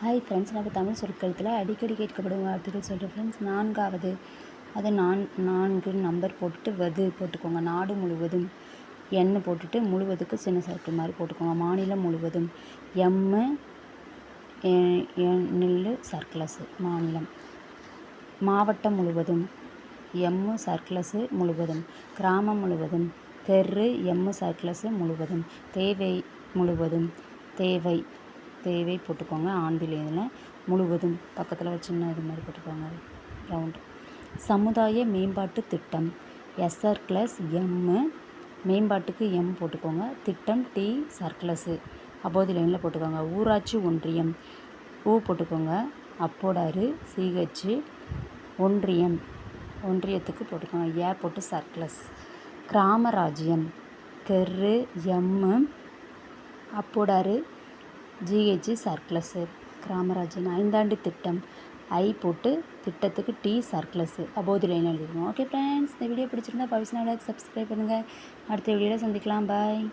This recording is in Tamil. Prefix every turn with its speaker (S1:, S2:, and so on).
S1: ஹாய் ஃப்ரெண்ட்ஸ் நம்ம தமிழ் சொற்களத்தில் அடிக்கடி கேட்கப்படும் வார்த்தைகள் சொல்கிற ஃப்ரெண்ட்ஸ் நான்காவது. அது நான் நான்கு நம்பர் போட்டுட்டு வது போட்டுக்கோங்க. நாடு முழுவதும் எண்ணு போட்டுட்டு முழுவதுக்கு சின்ன சர்க்கிள் மாதிரி போட்டுக்கோங்க. மாநிலம் முழுவதும் எம்மு நெல்லு சர்க்கிளஸு மாநிலம். மாவட்டம் முழுவதும் எம்மு சர்க்கிளஸு முழுவதும். கிராமம் முழுவதும் தெரு எம்மு சர்க்கிளஸு முழுவதும். தேவை முழுவதும். தேவை தேவை போட்டுக்கோங்க. ஆண்பில் இதில் முழுவதும் பக்கத்தில் ஒரு சின்ன இது மாதிரி போட்டுக்கோங்க. ரவுண்டு சமுதாய மேம்பாட்டு திட்டம். எஸ்ஆர் ப்ளஸ் எம்மு மேம்பாட்டுக்கு எம் போட்டுக்கோங்க. திட்டம் டி சர்க்கிளஸு அப்போது லைனில் போட்டுக்கோங்க. ஊராட்சி ஒன்றியம். ஊ போட்டுக்கோங்க. அப்போடாரு சிஹெச்சு ஒன்றியம். ஒன்றியத்துக்கு போட்டுக்கோங்க. ஏ போட்டு சர்க்கிளஸ் கிராமராஜ்யம் கெரு எம்மு அப்போடாரு ஜிஹெச் சர்க்ளஸ்ஸு கிராமராஜன் ஐந்தாண்டு திட்டம். ஐ போட்டு திட்டத்துக்கு டி சர்க்கிளஸு அபோதி லைன் எழுதிக்கணும் ஓகே ஃப்ரெண்ட்ஸ் இந்த வீடியோ பிடிச்சிருந்தா பவிஷ்னாவில் சப்ஸ்கிரைப் பண்ணுங்கள் அடுத்த வீடியோவில் சந்திக்கலாம். பாய்.